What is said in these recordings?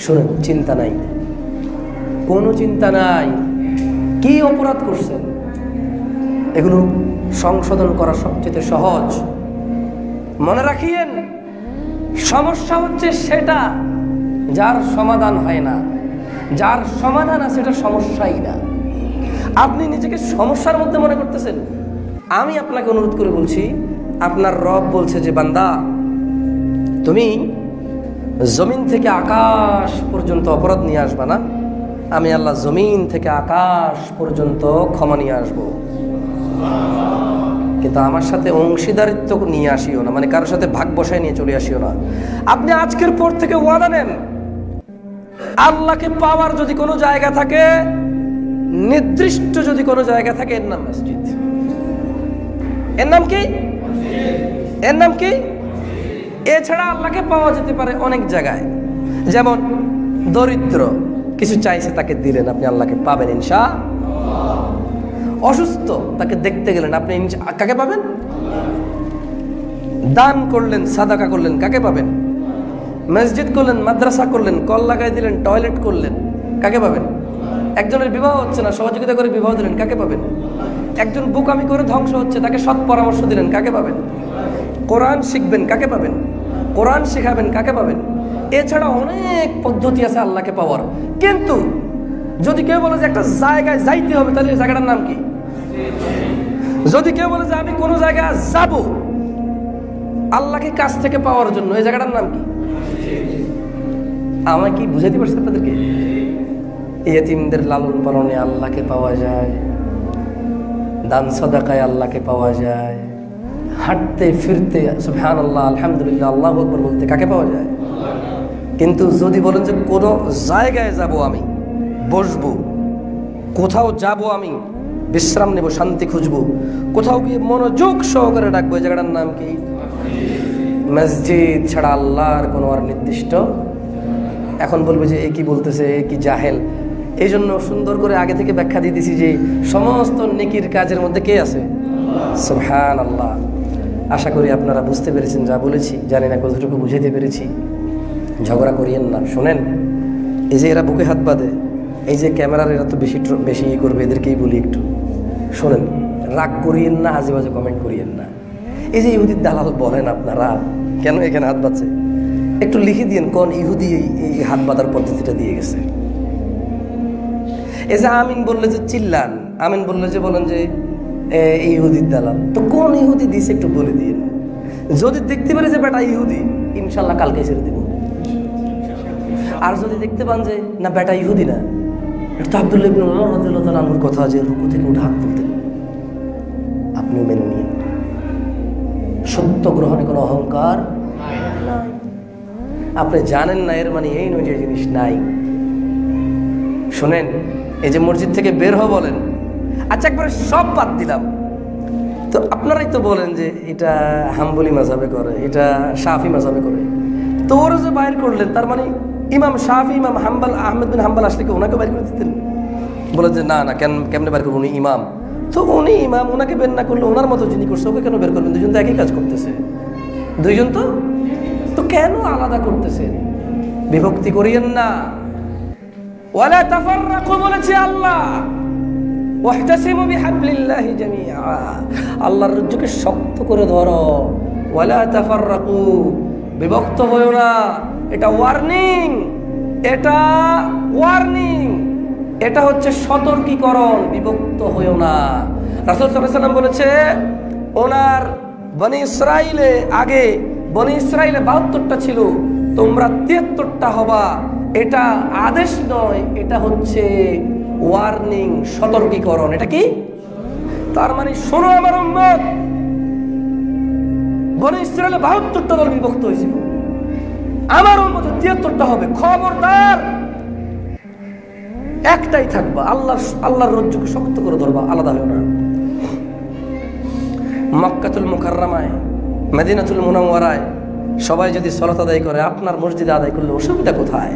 শুনেন, চিন্তা নাই। কোনো চিন্তা নাই। কি অপরাধ করছেন? এগুলো সংশোধন করা সবচেয়ে সহজ। মনে রাখিয়েন, সমস্যা হচ্ছে সেটা যার সমাধান হয় না। যার সমাধান আছে সেটা সমস্যাই না। আপনি নিজেকে সমস্যার মধ্যে মনে করতেছেন? আমি আপনাকে অনুরোধ করে বলছি, আপনার রব বলছে যে, বান্দা, তুমি জমিন থেকে আকাশ পর্যন্ত অপরাধ নিয়ে আসবা না? আমি আল্লাহ জমিন থেকে আকাশ পর্যন্ত ক্ষমা নিয়ে আসব। কিন্তু আমার সাথে অংশীদারিত্ব নিয়ে আসিও না মানে কারোর সাথে ভাগ বসায় নিয়ে চলে আসিও না। আপনি আজকের পর থেকে ওয়াদা নেন। আল্লাহকে পাওয়ার যদি কোনো জায়গা থাকে, নির্দিষ্ট যদি কোনো জায়গা থাকে, এর নাম মসজিদ। এর নাম কি? এর নাম কি? এছাড়া আল্লাহকে পাওয়া যেতে পারে অনেক জায়গায়। যেমন দরিদ্র, কিছু চাইছে তাকে দিলেন, আপনি আল্লাহকে পাবেন ইনশা অসুস্থ, তাকে দেখতে গেলেন, আপনি কাকে পাবেন? দান করলেন, সাদাকা করলেন, কাকে পাবেন? মসজিদ করলেন, মাদ্রাসা করলেন, কল লাগাই দিলেন, টয়লেট করলেন, কাকে পাবেন? একজনের বিবাহ হচ্ছে না, সহযোগিতা করে বিবাহ দিলেন, কাকে পাবেন? একজন বুকামি করে ধ্বংস হচ্ছে, তাকে সৎ পরামর্শ দিলেন, কাকে পাবেন? কোরআন শিখবেন, কাকে পাবেন? কোরআন শেখাবেন, কাকে পাবেন? এছাড়া অনেক পদ্ধতি আছে আল্লাহকে পাওয়ার। কিন্তু যদি কেউ বলে যে একটা জায়গায় যাইতে হবে, তাহলে জায়গাটার নাম কি? যদি কেউ বলে যে আমি কোনো জায়গায় যাব, আল্লাহকে কাছ থেকে পাওয়ার জন্য, এই জায়গাটার নাম কি? আমায় কি বুঝাইতে পারছি আপনাদেরকে? ইয়েতিমদের লালন পালনে আল্লাহকে পাওয়া যায়, দান সদাকায় আল্লাহকে পাওয়া যায়। হাঁটতে, ফিরতে সুবহান আল্লাহ আলহামদুলিল্লাহ, আল্লাহ আকবর বলতে কাকে পাওয়া যায়? কিন্তু যদি বলেন যে কোনো জায়গায় যাব আমি, বসবো, কোথাও যাব আমি, বিশ্রাম নেব, শান্তি খুঁজব, কোথাও গিয়ে মনোযোগ সহকারে ডাকবো, এই জায়গাটার নাম কি? মসজিদ ছাড়া আল্লাহর কোনো আর নির্দিষ্ট এখন বলবে যে এ কি বলতেছে, এ কি জাহেল। এই জন্য সুন্দর করে আগে থেকে ব্যাখ্যা দিয়ে দিছি যে সমস্ত নেকির কাজের মধ্যে কে আছে? সুবহান আল্লাহ আশা করি আপনারা বুঝতে পেরেছেন যা বলেছি। জানি না কতটুকু বুঝাইতে পেরেছি। ঝগড়া করিয়েন না, শোনেন। এই যে এরা বুকে হাত বাঁধে, এই যে ক্যামেরার এরা তো বেশি বেশি ই করবে, এদেরকেই বলি একটু। শোনেন, রাগ করিয়েন না আজে বাজে কমেন্ট করিয়েন না। এই যে ইহুদির দালাল বলেন আপনারা, কেন এখানে হাত বাঁধছে? একটু লিখে দিন কোন ইহুদি এই- হাত বাঁধার পদ্ধতিটা দিয়ে গেছে। এই যে আমিন বললে যে চিল্লান, আমিন বললে যে বলেন যে ইহুদির দালাল। তো কোন ইহুদি দিছে একটু বলে দিন যদি দেখতে পারি যে বেটা ইহুদি, ইনশাল্লাহ কালকে ছেড়ে দেব। আর যদি দেখতে পান যে, না, বেটা ইহুদি না, এটা তো আব্দুল্লাহ ইবনে ওমর রাদিয়াল্লাহু তাআলা কথা যে রুকু থেকে উঠে হাত তুলতেন। আপনিও মেনে নিন সত্য গ্রহণে কোনো অহংকার। আপনি জানেন না, এর মানে এই নয় যে জিনিস নাই। শোনেন, এই যে মসজিদ থেকে বের হও বলেন আচ্ছা একবারে সব বাদ দিলাম। তো আপনারাই তো বলেন যে এটা হাম্বলি মাজাবে করে, এটা শাফি মাজাবে করে। তো ওরা যে বাইর করলেন, তার মানে ইমাম শাফি, ইমাম হাম্বাল, আহমেদ বিন হাম্বাল আসলে ওনাকে বাইর করে দিতেন? বলে যে, না না, কেন, কেমনে বের করব? উনি ইমাম। তো উনি ইমাম, ওনাকে বের না করলে ওনার মতো যিনি করছে, ওকে কেন বের করবেন? দুজন তো একই কাজ করতেছে। দুইজন তো তো কেন আলাদা করতেছেন বিভক্তি করিয়েন না। ওয়ালা তাফাররাকু বলেছে আল্লাহ। আল্লাহর রজ্জুকে শক্ত করে ধরো। ওয়ালা বিভক্ত হয়েও না। এটা ওয়ার্নিং এটা ওয়ার্নিং এটা হচ্ছে সতর্কীকরণ, বিভক্ত হয়েও না। রাসূল সাল্লাল্লাহু সাল্লাম বলেছে, ওনার বনি ইসরাইলে আগে, বনি ইসরাইলে বাহাত্তরটা ছিল, তোমরা তিয়াত্তরটা হবা। এটা আদেশ নয়, এটা হচ্ছে ওয়ার্নিং সতর্কীকরণ, এটা কি? তার মানে শোনো আমার উম্মত। বনে ইসরায়েলে বাহাত্তরটা দল বিভক্ত হয়েছিল। আমার উম্মত তিয়াত্তরটা হবে। খবরদার। একটাই থাকবা। আল্লাহ আল্লাহর রজ্জুকে শক্ত করে ধরবা। আলাদা হয় না। মক্কাতুল মুকাররামায়, মেদিনাতুল মুনাওয়ারায় সবাই যদি সলাত আদায় করে, আপনার মসজিদে আদায় করলে অসুবিধা কোথায়?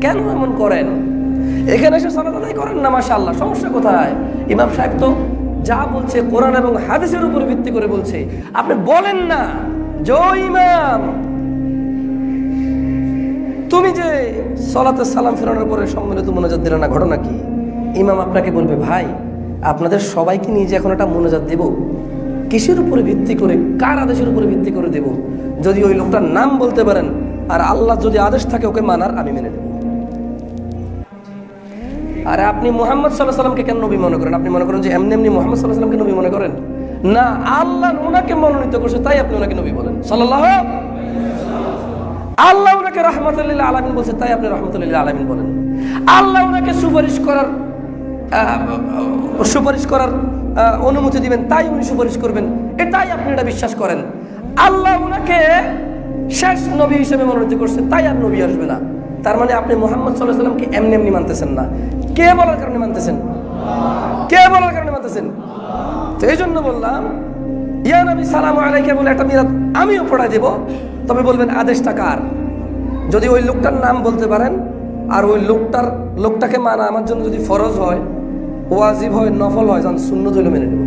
কেন এমন করেন? এখানে এসে সলাত আদায় করেন না মাসা আল্লাহ সমস্যা কোথায়? ইমাম সাহেব তো যা বলছে কোরআন এবং হাদিসের উপর ভিত্তি করে বলছে। আপনি বলেন না জয় ইমাম, তুমি যে সলাতে সালাম ফেরানোর পরে সম্মিলিত মোনাজাত দিলে না, ঘটনা কি? ইমাম আপনাকে বলবে, ভাই, আপনাদের সবাইকে নিয়ে যে এখন একটা মোনাজাত দেব, কিসের উপরে ভিত্তি করে, কার আদেশের উপরে ভিত্তি করে দেব? যদি ওই লোকটার নাম বলতে পারেন, আর আল্লাহ যদি আদেশ থাকে ওকে মানার, আমি মেনে নেব। আর আপনি মোহাম্মদ সাল্লাহ সাল্লামকে কেন নবী মনে করেন? আপনি মনে করেন যে এমনি এমনি মোহাম্মদ সাল্লাহ সাল্লামকে নবী মনে করেন? না, আল্লাহ ওনাকে মনোনীত করছে, তাই আপনি ওনাকে নবী বলেন। সাল্লাহ আল্লাহ ওনাকে রহমতুল্লাহ আলমিন বলছে, তাই আপনি রহমতুল্লাহ আলমিন বলেন। আল্লাহ ওনাকে সুপারিশ করার সুপারিশ করার অনুমতি দিবেন, তাই উনি সুপারিশ করবেন। এটাই আপনি এটা বিশ্বাস করেন। আল্লাহ ওনাকে শেষ নবী হিসেবে মনোনীত করছে, তাই আর নবী আসবে না। তার মানে আপনি মোহাম্মদ সাল্লাহ সাল্লামকে এমনি এমনি মানতেছেন না। কে বলার কারণে মানতেছেন? কে বলার কারণে মানতেছেন? তো এই জন্য বললাম, ইয়া নবী সালাম আলাইকে বলে একটা মিরাত আমিও পড়াই দেব, তবে বলবেন আদেশটা কার? যদি ওই লোকটার নাম বলতে পারেন, আর ওই লোকটার, লোকটাকে মানা আমার জন্য যদি ফরজ হয়, ওয়াজিব হয়, নফল হয় যান শূন্য ধরে মেনে নেব।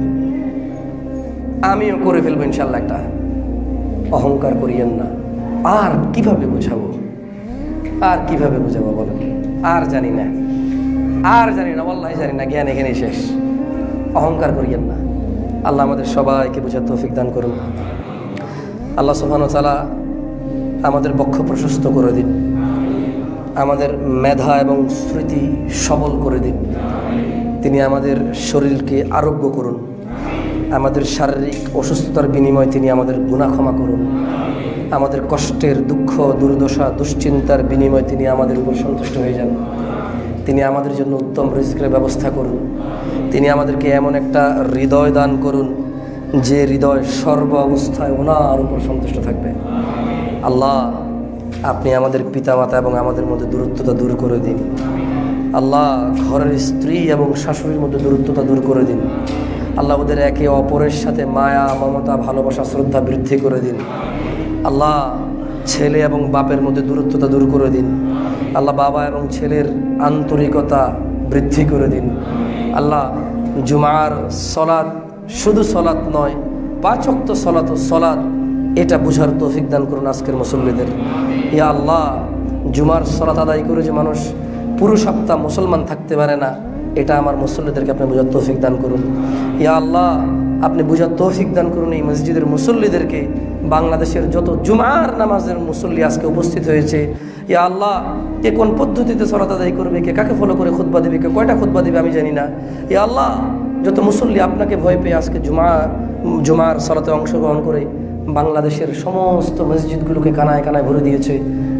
আমিও করে ফেলব ইনশাল্লাহ একটা। অহংকার করিয়েন না। আর কীভাবে বোঝাবো? আর কীভাবে বুঝাবো বলেন আর জানি না। আর জানি না আল্লাহ জানি না, জ্ঞান এখানে শেষ। অহংকার করিয়েন না। আল্লাহ আমাদের সবাইকে বোঝার তৌফিক দান করুন। আল্লাহ সুবহান তালা আমাদের বক্ষ প্রশস্ত করে দিন। আমাদের মেধা এবং স্মৃতি সবল করে দিন। তিনি আমাদের শরীরকে আরোগ্য করুন। আমাদের শারীরিক অসুস্থতার বিনিময়ে তিনি আমাদের গুণা ক্ষমা করুন। আমাদের কষ্টের দুঃখ, দুর্দশা, দুশ্চিন্তার বিনিময়ে তিনি আমাদের উপর সন্তুষ্ট হয়ে যান। তিনি আমাদের জন্য উত্তম রিস্কের ব্যবস্থা করুন। তিনি আমাদেরকে এমন একটা হৃদয় দান করুন, যে হৃদয় সর্ব অবস্থায় ওনার উপর সন্তুষ্ট থাকবে। আল্লাহ, আপনি আমাদের পিতামাতা এবং আমাদের মধ্যে দূরত্বতা দূর করে দিন। আল্লাহ, ঘরের স্ত্রী এবং শাশুড়ির মধ্যে দূরত্বতা দূর করে দিন। আল্লাহ ওদের একে অপরের সাথে মায়া, মমতা, ভালোবাসা, শ্রদ্ধা বৃদ্ধি করে দিন। আল্লাহ ছেলে এবং বাপের মধ্যে দূরত্বতা দূর করে দিন। আল্লাহ বাবা এবং ছেলের আন্তরিকতা বৃদ্ধি করে দিন। আল্লাহ জুমার সলাদ শুধু সলাৎ নয় পাঁচক্ত সলাত সলাৎ এটা বুঝার তৌফিক দান করুন আজকের মুসল্লিদের। ইয়া আল্লাহ, জুমার সলাত আদায় করে যে মানুষ পুরো সপ্তাহ মুসলমান থাকতে পারে না এটা আমার মুসল্লিদেরকে আপনি বুঝার তৌফিক দান করুন। ইয়া আল্লাহ, আপনি বুঝার তৌফিক দান করুন এই মসজিদের মুসল্লিদেরকে। বাংলাদেশের যত জুমার নামাজের মুসল্লি আজকে উপস্থিত হয়েছে। ইয়া আল্লাহ, কে কোন পদ্ধতিতে সলাত আদায় করবে, কে কাকে ফলো করে খুতবা দেবে, কে কয়টা খুতবা দেবে আমি জানি না। ইয়া আল্লাহ, যত মুসল্লি আপনাকে ভয় পেয়ে আজকে জুমা, জুমার সলাতে অংশগ্রহণ করে বাংলাদেশের সমস্ত মসজিদগুলোকে কানায় কানায় ভরে দিয়েছে।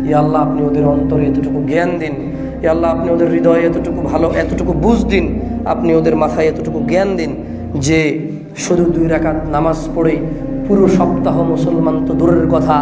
ই আল্লাহ, আপনি ওদের অন্তরে এতটুকু জ্ঞান দিন। ই আল্লাহ, আপনি ওদের হৃদয়ে এতটুকু ভালো, এতটুকু বুঝ দিন। আপনি ওদের মাথায় এতটুকু জ্ঞান দিন যে শুধু দুই রাকাত নামাজ পড়ে পুরো সপ্তাহ মুসলমান তো দূরের কথা।